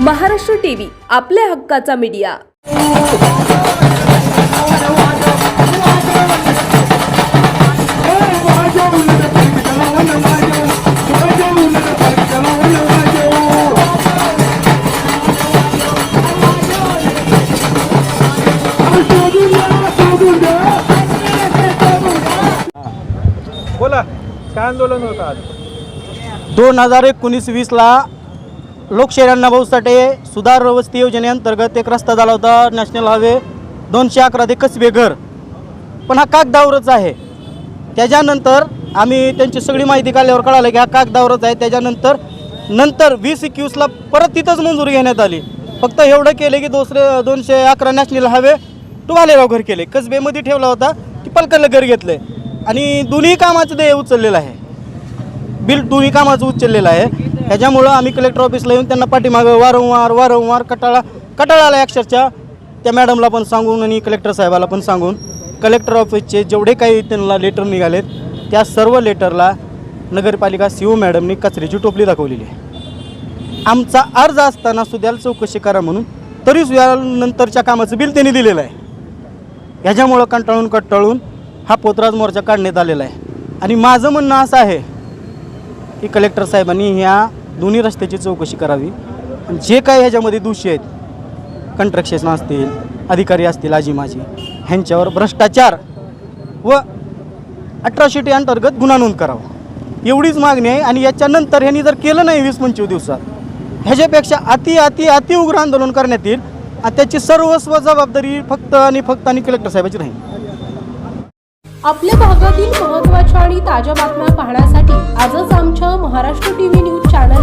Maharashtra TV आपल्या हक्काचा media. बोला काय आंदोलन होतं आज? दोन हजार एकोणीस वीसला लोकशाही अण्णाभाऊ साठे सुधार वस्ती योजनेअंतर्गत एक रस्ता झाला होता नॅशनल हायवे दोनशे अकरा ते कसबे घर. पण हा कागदावरच आहे. त्याच्यानंतर आम्ही त्यांची सगळी माहिती काढल्यावर कळालं की हा कागदावरच आहे. त्याच्यानंतर नंतर वीस एकवीसला परत तिथंच मंजुरी घेण्यात आली. फक्त एवढं केलं की दुसरे दोनशे अकरा नॅशनल हायवे टू भालेराव घर केले. कसबेमध्ये ठेवला होता की पलकडलं घर घेतलं आणि दोन्ही कामाचं देय उचललेलं आहे. बिल दोन्ही कामाचं उचललेलं आहे. ह्याच्यामुळं आम्ही कलेक्टर ऑफिसला येऊन त्यांना पाठीमागं वारंवार वारंवार कटाळा कटाळा आला अक्षरशः त्या मॅडमला पण सांगून आणि कलेक्टर साहेबाला पण सांगून कलेक्टर ऑफिसचे जेवढे काही त्यांना लेटर निघालेत त्या सर्व लेटरला नगरपालिका सी ओ मॅडमनी कचऱ्याची टोपली दाखवलेली आहे. आमचा अर्ज असताना सुद्याला चौकशी करा म्हणून तरी सुद्धा नंतरच्या कामाचं बिल त्यांनी दिलेलं आहे. ह्याच्यामुळं कंटाळून कंटाळून हा पोतराज मोर्चा काढण्यात आलेला आहे. आणि माझं म्हणणं असं आहे की कलेक्टर साहेबांनी ह्या दोन्ही रस्त्याची चौकशी करावी. जे काही ह्याच्यामध्ये दोषी आहेत कंट्रक्शन असतील अधिकारी असतील आजी माझी ह्यांच्यावर भ्रष्टाचार व अट्रॉसिटी अंतर्गत गुन्हा नोंद करावा. एवढीच मागणी आहे आणि याच्यानंतर ह्यांनी जर केलं नाही वीस पंचवीस दिवसात ह्याच्यापेक्षा अति अति अति उग्र आंदोलन करण्यात येईल आणि त्याची सर्वस्व जबाबदारी फक्त आणि फक्त आणि कलेक्टर साहेबाची राहील. आपल्या भागातील महत्त्वाच्या आणि ताज्या बातम्या पाहण्यासाठी आजच